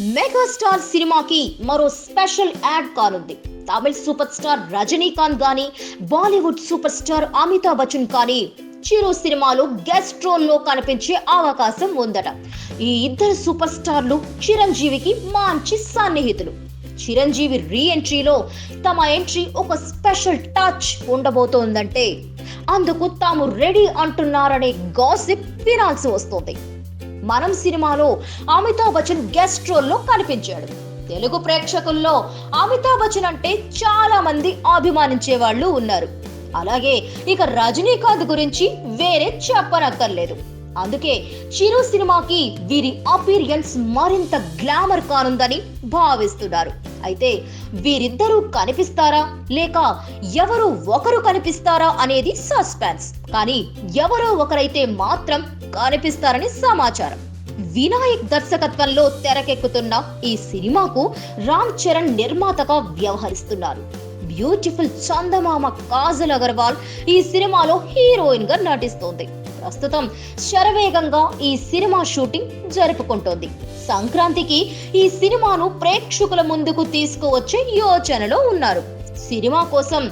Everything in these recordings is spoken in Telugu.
మెగాస్టార్ సినిమాకి మరో స్పెషల్ యాడ్ కానుంది. తమిళ్ సూపర్ స్టార్ రజనీకాంత్ గాని Bollywood super star Amitabh Bachchan కానీ చిరు సినిమాలో గెస్ట్ రోల్లో కనిపించే అవకాశం ఉందట. ఈ ఇద్దరు సూపర్ స్టార్లు చిరంజీవికి మంచి సన్నిహితులు. చిరంజీవి రీ ఎంట్రీలో తమ ఎంట్రీ ఒక స్పెషల్ టచ్ ఉండబోతోందంటే అందుకు తాము రెడీ అంటున్నారనే గాసిప్ వినాల్సి వస్తుంది. మనం సినిమాలో అమితాబ్ బచ్చన్ గెస్ట్ రోల్లో కనిపించాడు. తెలుగు ప్రేక్షకుల్లో అమితాబ్ బచ్చన్ అంటే చాలా మంది అభిమానించే వాళ్ళు ఉన్నారు. అలాగే ఇక రజనీకాంత్ గురించి వేరే చెప్పనక్కర్లేదు. అందుకే చిరు సినిమాకి వీరి అపీరియన్స్ మరింత గ్లామర్ కానుందని భావిస్తున్నారు. అయితే వీరిద్దరూ కనిపిస్తారా? లేక ఎవరు ఒకరు కనిపిస్తారా అనేది సస్పెన్స్ కానీ ఎవరో ఒకరైతే మాత్రం కనిపిస్తారని సమాచారం. వినాయక్ దర్శకత్వంలో తెరకెక్కుతున్న ఈ సినిమాకు రామ్ చరణ్ నిర్మాతగా వ్యవహరిస్తున్నారు. బ్యూటిఫుల్ చందమామ కాజల్ అగర్వాల్ ఈ సినిమాలో హీరోయిన్గా నటిస్తోంది. ప్రస్తుతం శరవేగంగా ఈ సినిమా షూటింగ్ జరుపుకుంటోంది. సంక్రాంతికి ఈ సినిమాను ప్రేక్షకుల ముందుకు తీసుకువచ్చే యోచనలో ఉన్నారు. సినిమా కోసం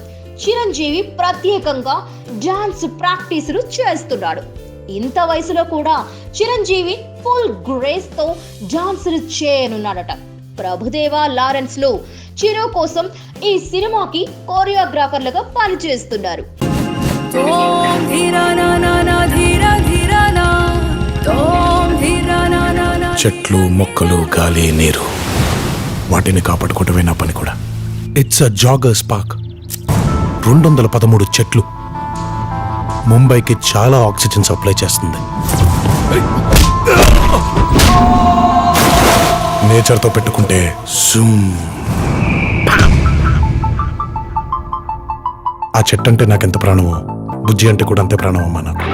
చిరంజీవి ప్రత్యేకంగా డాన్స్ ప్రాక్టీసులు చేస్తున్నాడు. ఇంత వయసులో కూడా చిరంజీవి ఫుల్ గ్రేస్తో డాన్సులు చేయనున్నాడట. ప్రభుదేవా లారెన్స్లు చిరు కోసం ఈ సినిమాకి కోరియోగ్రాఫర్లుగా పనిచేస్తున్నారు. తోం ధీరా నా నా నా ధీరా ధీరా నా. తోం ధీరా నా నా నా చెట్లు మొక్కలు గాలి నీరు. వాటిని కాపాడుకోవటమే నా పని కూడా. ఇట్స్ అ జాగర్స్ పార్క్ రెండు వందల పదమూడు చెట్లు. ముంబైకి చాలా ఆక్సిజన్ సప్లై చేస్తుంది. నేచర్తో పెట్టుకుంటే జూమ్. ఆ చెట్టు అంటే నాకెంత ప్రాణమో? బుజ్జి అంటే కూడా అంతే ప్రాణమమ్మా నాకు.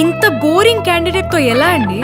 ఇంత బోరింగ్ క్యాండిడేట్తో ఎలా అండి?